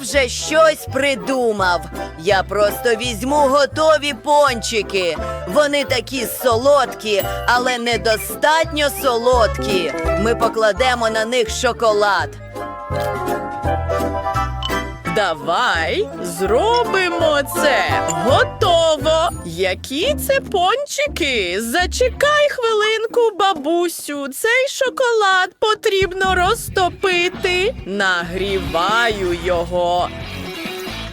Вже щось придумав. Я просто візьму готові пончики. Вони такі солодкі, але недостатньо солодкі. Ми покладемо на них шоколад. Давай зробимо це. Готово. Які це пончики? Зачекай хвилинку, бабусю. Цей шоколад потрібно розтопити. Нагріваю його.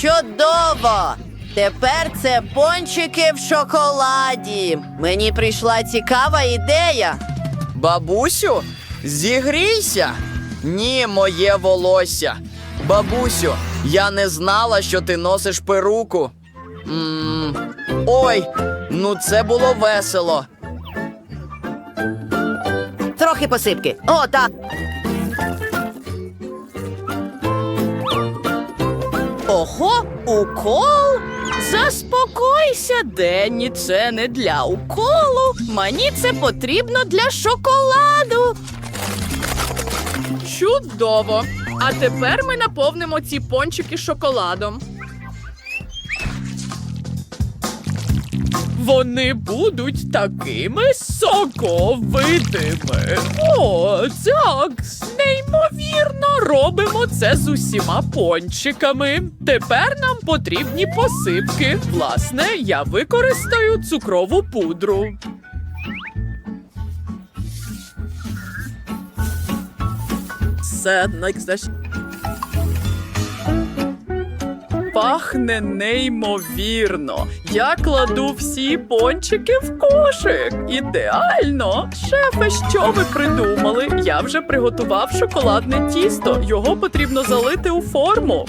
Чудово! Тепер це пончики в шоколаді. Мені прийшла цікава ідея. Бабусю, зігрійся. Ні, моє волосся. Бабусю, я не знала, що ти носиш перуку. м Ой, ну це було весело. Трохи посипки. О, так. Ого, укол? Заспокойся, Денні, це не для уколу. Мені це потрібно для шоколаду. Чудово! А тепер ми наповнимо ці пончики шоколадом. Вони будуть такими соковитими. О, так, неймовірно, робимо це з усіма пончиками. Тепер нам потрібні посипки. Власне, я використаю цукрову пудру. Це найкраще. Пахне неймовірно. Я кладу всі пончики в кошик. Ідеально. Шефе, що ви придумали? Я вже приготував шоколадне тісто. Його потрібно залити у форму.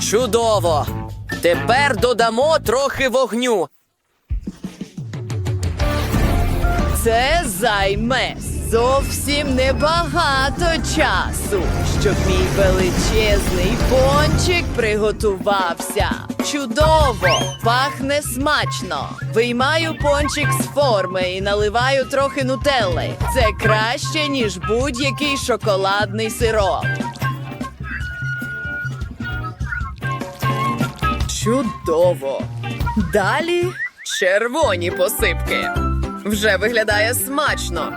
Чудово! Тепер додамо трохи вогню. Це займе зовсім небагато часу, щоб мій величезний пончик приготувався. Чудово! Пахне смачно. Виймаю пончик з форми і наливаю трохи нутелли. Це краще, ніж будь-який шоколадний сироп. Чудово. Далі червоні посипки. Вже виглядає смачно.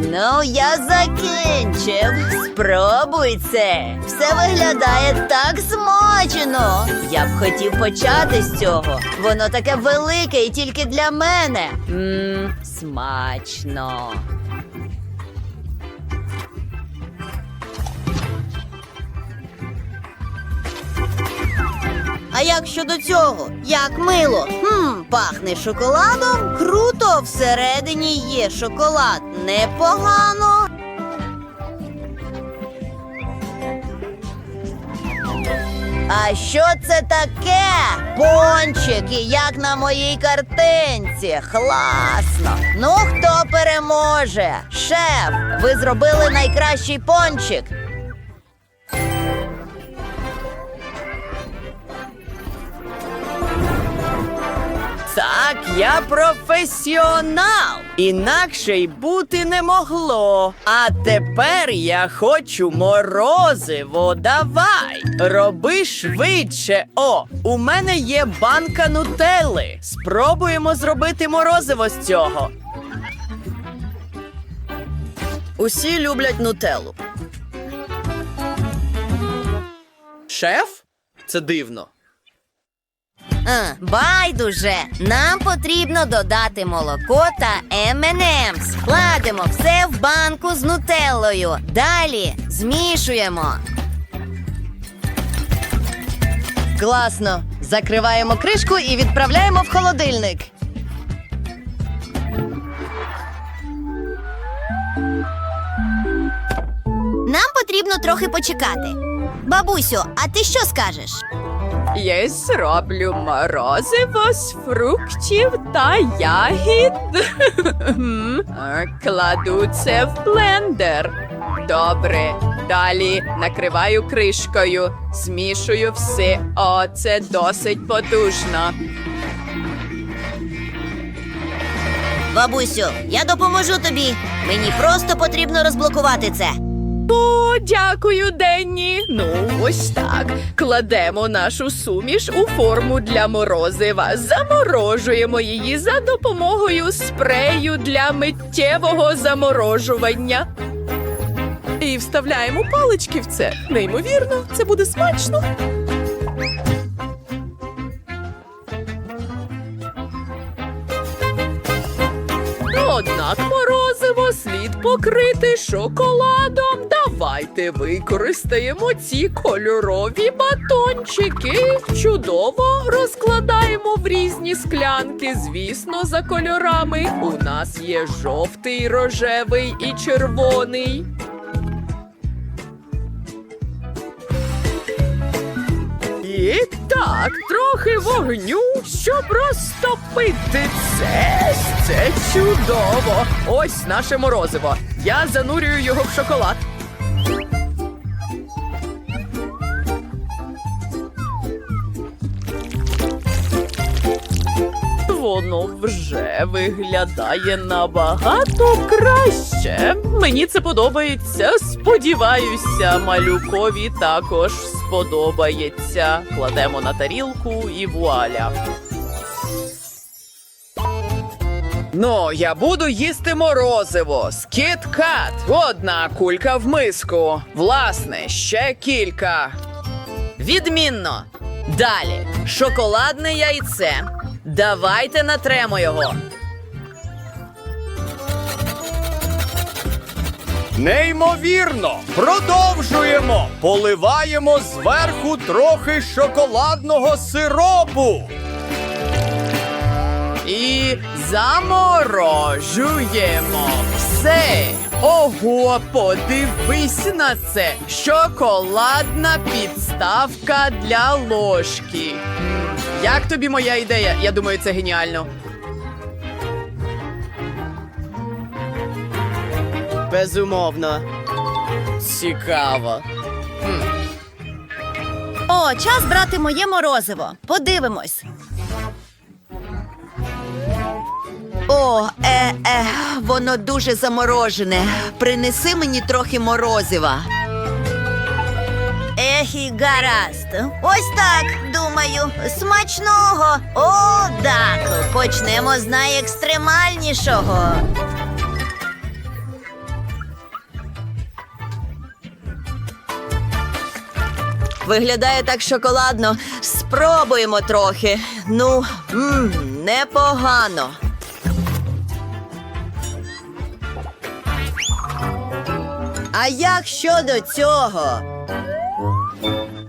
Ну, я закінчив. Спробуй це. Все виглядає так смачно. Я б хотів почати з цього. Воно таке велике і тільки для мене. Мм, смачно. А як щодо цього? Як мило? Хм, пахне шоколадом? Круто! Всередині є шоколад. Непогано. А що це таке? Пончики, як на моїй картинці. Класно. Ну, хто переможе? Шеф, ви зробили найкращий пончик. Так, я професіонал. Інакше й бути не могло. А тепер я хочу морозиво. Давай. Роби швидше. О, у мене є банка нутелли. Спробуємо зробити морозиво з цього. Усі люблять нутеллу. Шеф? Це дивно. А, байдуже, нам потрібно додати молоко та M&M's. Кладемо все в банку з нутеллою. Далі змішуємо. Класно. Закриваємо кришку і відправляємо в холодильник. Нам потрібно трохи почекати. Бабусю, а ти що скажеш? Я зроблю морозиво з фруктів та ягід. Кладу це в блендер. Добре. Далі накриваю кришкою, змішую все. О, це досить потужно. Бабусю, я допоможу тобі. Мені просто потрібно розблокувати це. О, дякую, Денні. Ну, ось так. Кладемо нашу суміш у форму для морозива. Заморожуємо її за допомогою спрею для миттєвого заморожування. І вставляємо палички в це. Неймовірно, це буде смачно. Однак морозиво покрити шоколадом. Давайте використаємо ці кольорові батончики. Чудово розкладаємо в різні склянки. Звісно, за кольорами. У нас є жовтий, рожевий і червоний. І так, трохи вогню, щоб розтопити це. Це чудово. Ось наше морозиво. Я занурюю його в шоколад. Воно вже виглядає набагато краще. Мені це подобається. Сподіваюся, малюкові також сподобається. Кладемо на тарілку і вуаля. Ну, я буду їсти морозиво з кіт-кат. Одна кулька в миску. Власне, ще кілька. Відмінно. Далі шоколадне яйце. Давайте натремо його. Неймовірно! Продовжуємо! Поливаємо зверху трохи шоколадного сиропу. І заморожуємо все. Ого, подивись на це. Шоколадна підставка для ложки. Як тобі моя ідея? Я думаю, це геніально. Безумовно. Цікаво. О, час брати моє морозиво. Подивимось. О, е, е, воно дуже заморожене. Принеси мені трохи морозива. Ех і гаразд. Ось так, думаю. Смачного. О, так. Почнемо з найекстремальнішого. Виглядає так шоколадно. Спробуємо трохи. Ну, м, непогано. А як щодо цього?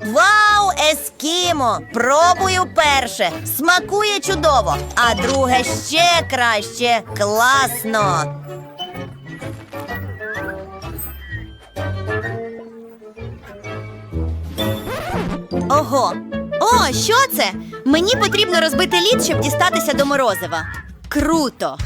Вау, ескімо! Пробую перше. Смакує чудово, а друге ще краще. Класно. Ого. О, що це? Мені потрібно розбити лід, щоб дістатися до морозива. Круто.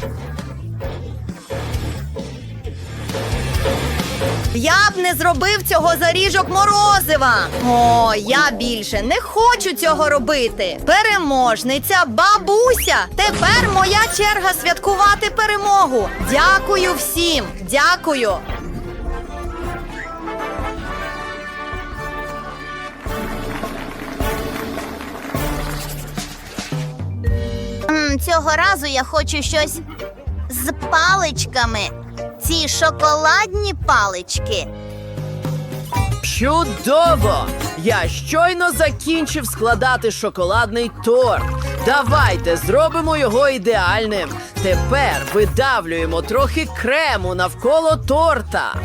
Я б не зробив цього заріжок морозива. О, я більше не хочу цього робити. Переможниця, бабуся. Тепер моя черга святкувати перемогу. Дякую всім. Дякую. Цього разу я хочу щось з паличками. Ці шоколадні палички. Чудово! Я щойно закінчив складати шоколадний торт. Давайте зробимо його ідеальним. Тепер видавлюємо трохи крему навколо торта.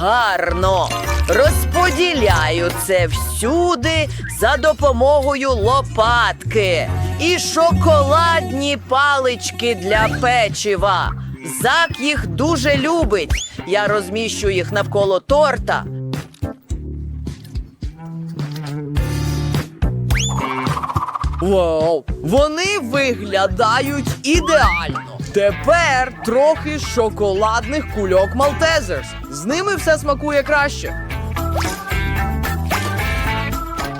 Гарно. Розподіляю це всюди за допомогою лопатки і шоколадні палички для печива. Зак їх дуже любить. Я розміщу їх навколо торта. Вау! Вони виглядають ідеально. Тепер трохи шоколадних кульок Малтезерс. З ними все смакує краще.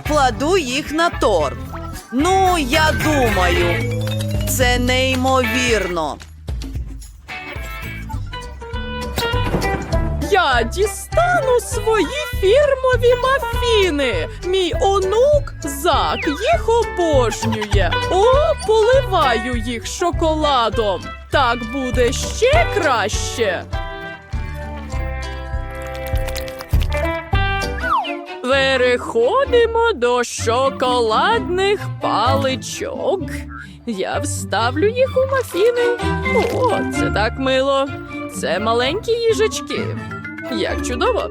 Кладу їх на торт. Ну, я думаю, це неймовірно. Я дістану свої фірмові мафіни. Мій онук Зак їх обожнює. О, поливаю їх шоколадом. Так буде ще краще. Переходимо до шоколадних паличок. Я вставлю їх у мафіни. О, це так мило. Це маленькі їжачки. Як чудово.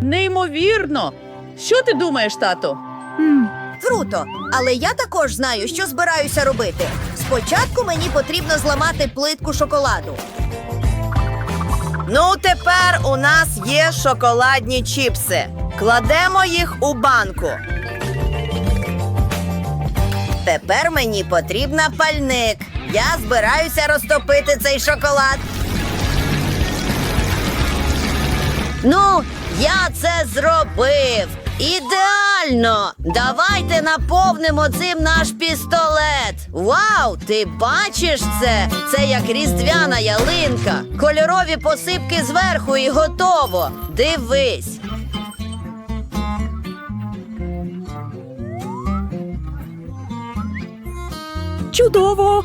Неймовірно. Що ти думаєш, тато? Круто, але я також знаю, що збираюся робити. Спочатку мені потрібно зламати плитку шоколаду. Ну, тепер у нас є шоколадні чіпси. Кладемо їх у банку. Тепер мені потрібна пальник. Я збираюся розтопити цей шоколад. Ну, я це зробив. Ідеально! Давайте наповнимо цим наш пістолет. Вау! Ти бачиш це? Це як різдвяна ялинка. Кольорові посипки зверху і готово. Дивись. Чудово!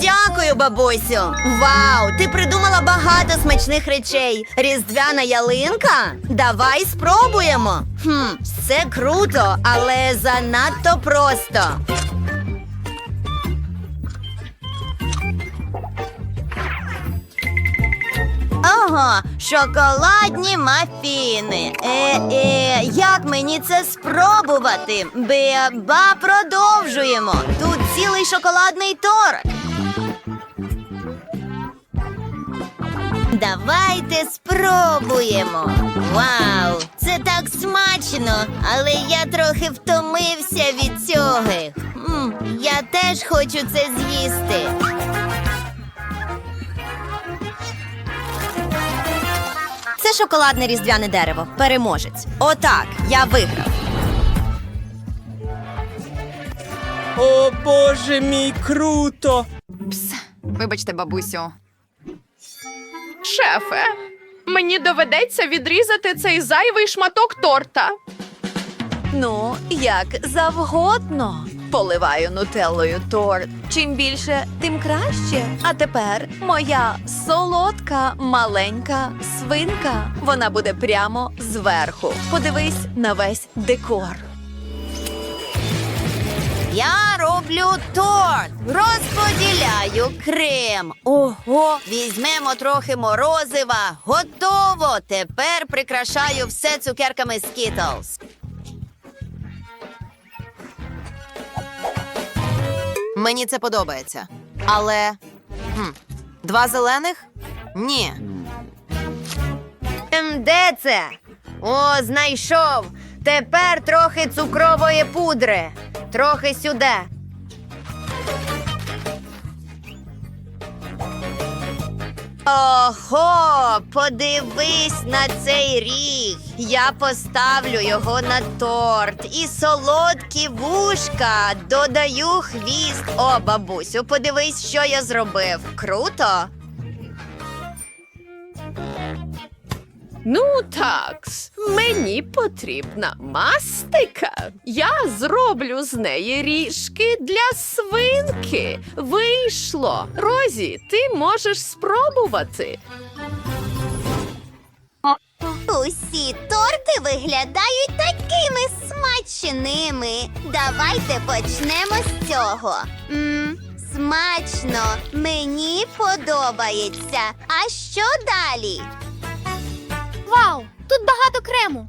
Дякую, бабусю. Вау, ти придумала багато смачних речей. Різдвяна ялинка? Давай спробуємо. Хм, це круто, але занадто просто. Ага, шоколадні мафіни. Е, е, як мені це спробувати? Беба, продовжуємо. Тут цілий шоколадний торт. Давайте спробуємо. Вау, це так смачно, але я трохи втомився від цього. М, я теж хочу це з'їсти. Це шоколадне різдвяне дерево. Переможець. Отак, я виграв. О, боже мій, круто! Вибачте, бабусю. Шефе, мені доведеться відрізати цей зайвий шматок торта. Ну, як завгодно. Поливаю нутеллою торт. Чим більше, тим краще. А тепер моя солодка маленька свинка. Вона буде прямо зверху. Подивись на весь декор. Я роблю торт, розподіляю крем. Ого, візьмемо трохи морозива. Готово. Тепер прикрашаю все цукерками Skittles. Мені це подобається. Але. Хм, два зелених? Ні. Ем, де це? О, знайшов. Тепер трохи цукрової пудри. Трохи сюди. Ого, подивись на цей ріг. Я поставлю його на торт. І солодкі вушка. Додаю хвіст. О, бабусю, подивись, що я зробив. Круто. Ну такс, мені потрібна мастика. Я зроблю з неї ріжки для свинки. Вийшло. Розі, ти можеш спробувати. Усі торти виглядають такими смачними. Давайте почнемо з цього. Мм, смачно, мені подобається. А що далі? Вау, тут багато крему.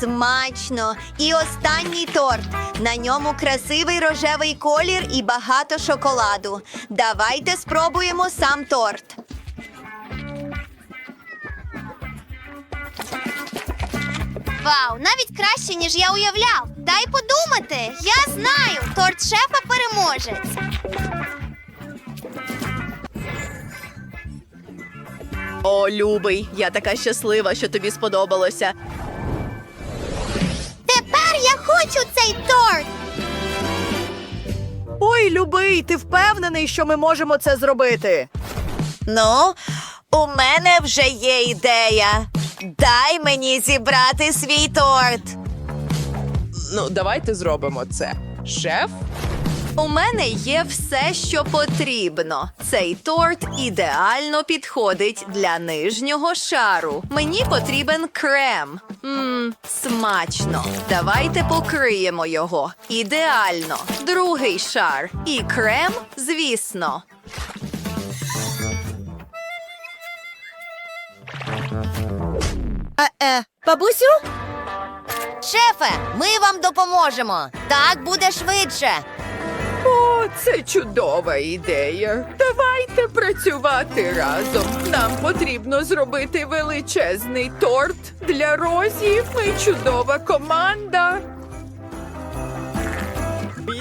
Смачно. І останній торт. На ньому красивий рожевий колір і багато шоколаду. Давайте спробуємо сам торт. Вау, навіть краще, ніж я уявляв. Дай подумати. Я знаю, торт шефа переможець. О, любий, я така щаслива, що тобі сподобалося. Тепер я хочу цей торт. Ой, любий, ти впевнений, що ми можемо це зробити? Ну, у мене вже є ідея. Дай мені зібрати свій торт. Ну, давайте зробимо це. Шеф? У мене є все, що потрібно. Цей торт ідеально підходить для нижнього шару. Мені потрібен крем. Мм, смачно. Давайте покриємо його. Ідеально. Другий шар. І крем, звісно. Е-е, бабусю? Шефе, ми вам допоможемо. Так буде швидше. Це чудова ідея. Давайте працювати разом. Нам потрібно зробити величезний торт для Розі. Ми чудова команда.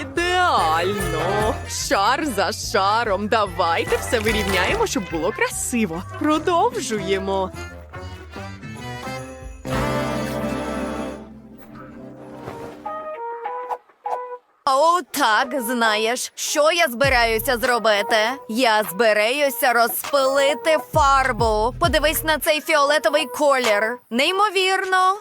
Ідеально. Шар за шаром. Давайте все вирівняємо, щоб було красиво. Продовжуємо. О, так, знаєш, що я збираюся зробити? Я збираюся розпилити фарбу. Подивись на цей фіолетовий колір. Неймовірно.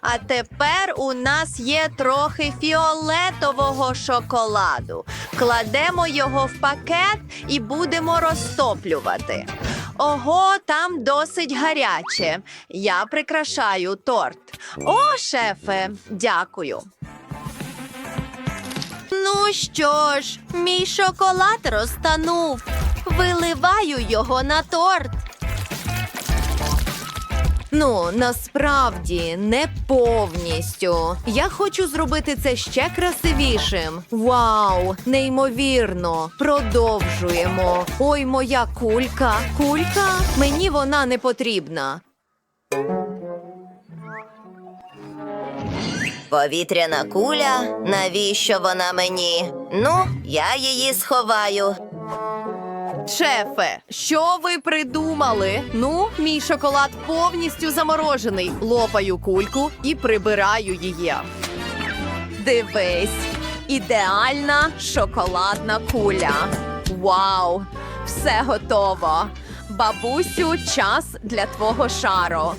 А тепер у нас є трохи фіолетового шоколаду. Кладемо його в пакет і будемо розтоплювати. Ого, там досить гаряче. Я прикрашаю торт. О, шефе, дякую. Ну що ж, мій шоколад розтанув. Виливаю його на торт. Ну, насправді не повністю. Я хочу зробити це ще красивішим. Вау, неймовірно. Продовжуємо. Ой, моя кулька. Кулька? Мені вона не потрібна. Повітряна куля, навіщо вона мені? Ну, я її сховаю. Шефе, що ви придумали? Ну, мій шоколад повністю заморожений. Лопаю кульку і прибираю її. Дивись, ідеальна шоколадна куля. Вау! Все готово. Бабусю, час для твого шару.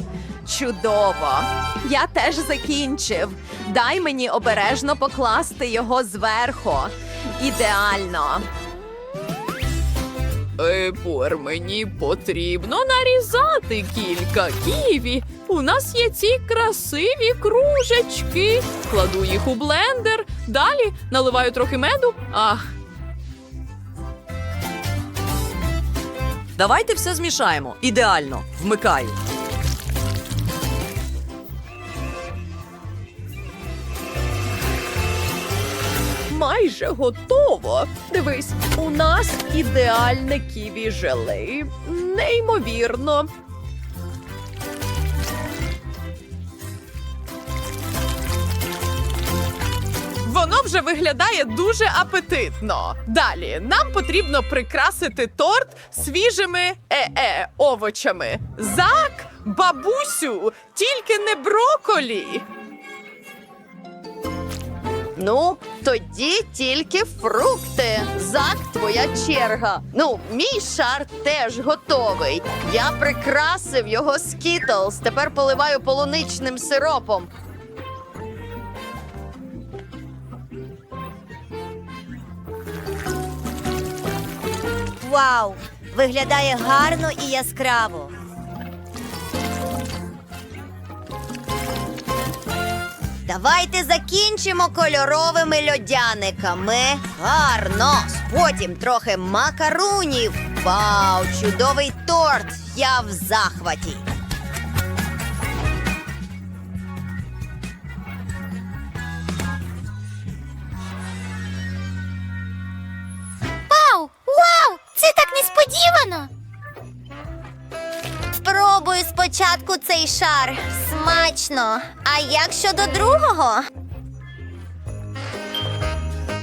Чудово! Я теж закінчив. Дай мені обережно покласти його зверху. Ідеально. Епор, мені потрібно нарізати кілька ківі. У нас є ці красиві кружечки. Кладу їх у блендер. Далі наливаю трохи меду. Ах, Давайте все змішаємо. Ідеально. Вмикаю. Майже готово. Дивись, у нас ідеальне ківі желе. Неймовірно. Воно вже виглядає дуже апетитно. Далі нам потрібно прикрасити торт свіжими е-е овочами. Зак, бабусю, тільки не броколі. Ну, тоді тільки фрукти. Зак, твоя черга. Ну, мій шар теж готовий. Я прикрасив його скітлз. Тепер поливаю полуничним сиропом. Вау! Виглядає гарно і яскраво. Давайте закінчимо кольоровими льодяниками. Гарно! Потім трохи макарунів. Вау, чудовий торт! Я в захваті. Вау! Вау! Це так несподівано! Спочатку цей шар смачно. А як щодо другого?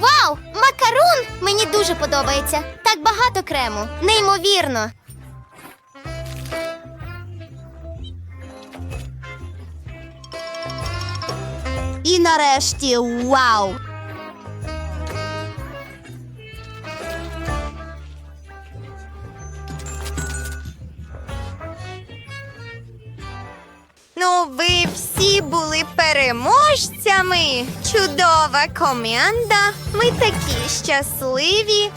Вау! Макарун! Мені дуже подобається. Так багато крему. Неймовірно. І нарешті вау! Ну, ви всі були переможцями. Чудова команда. Ми такі щасливі.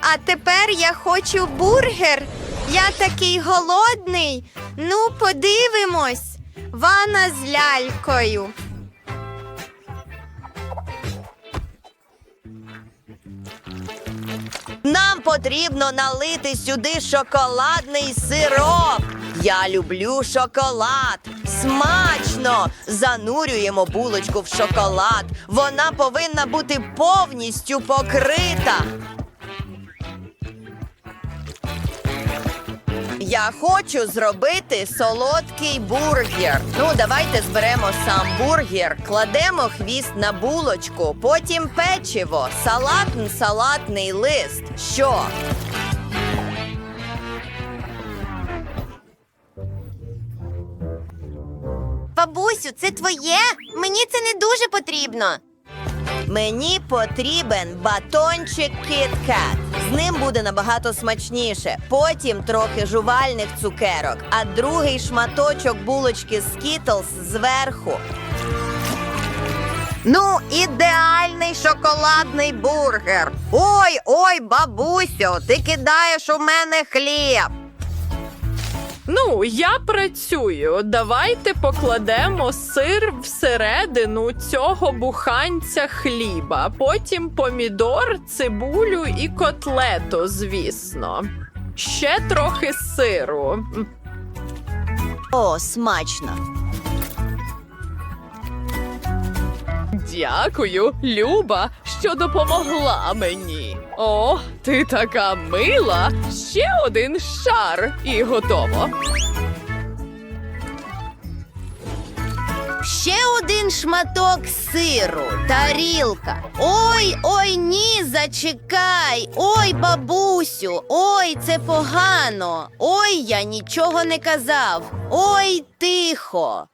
А тепер я хочу бургер. Я такий голодний. Ну, подивимось. Вана з лялькою. Нам потрібно налити сюди шоколадний сироп. Я люблю шоколад. Смачно! Занурюємо булочку в шоколад. Вона повинна бути повністю покрита. Я хочу зробити солодкий бургер. Ну, давайте зберемо сам бургер, кладемо хвіст на булочку, потім печиво, салат, салатний лист. Що? Бабусю, це твоє? Мені це не дуже потрібно. Мені потрібен батончик KitKat. З ним буде набагато смачніше. Потім трохи жувальних цукерок, а другий шматочок булочки Skittles зверху. Ну, ідеальний шоколадний бургер. Ой, ой, бабусю, ти кидаєш у мене хліб. Ну, я працюю. Давайте покладемо сир всередину цього буханця хліба, потім помідор, цибулю і котлету, звісно. Ще трохи сиру. О, смачно. Дякую, Люба, що допомогла мені. О, ти така мила. Ще один шар і готово. Ще один шматок сиру, тарілка. Ой, ой, ні, зачекай. Ой, бабусю, ой, це погано. Ой, я нічого не казав. Ой, тихо.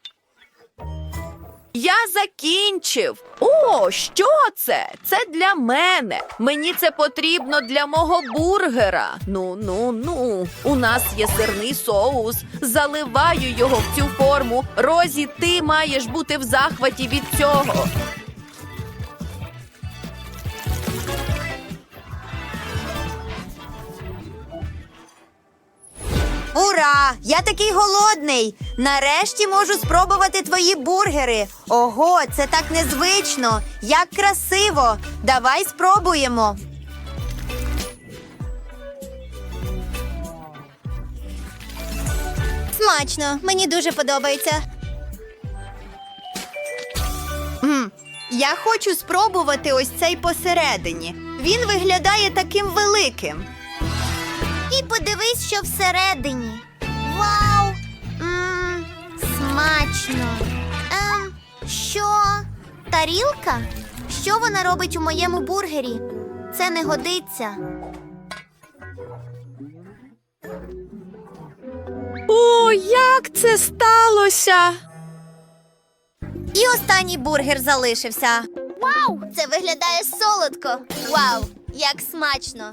Я закінчив. О, що це? Це для мене. Мені це потрібно для мого бургера. Ну, ну, ну. У нас є сирний соус. Заливаю його в цю форму. Розі, ти маєш бути в захваті від цього. Ура! Я такий голодний. Нарешті можу спробувати твої бургери. Ого, це так незвично. Як красиво. Давай спробуємо. Смачно, мені дуже подобається. М, Я хочу спробувати ось цей посередині. Він виглядає таким великим. І подивись, що всередині. Вау! Мм, смачно. Ем, що? Тарілка? Що вона робить у моєму бургері? Це не годиться. О, як це сталося? І останній бургер залишився. Вау! Це виглядає солодко. Вау! Як смачно!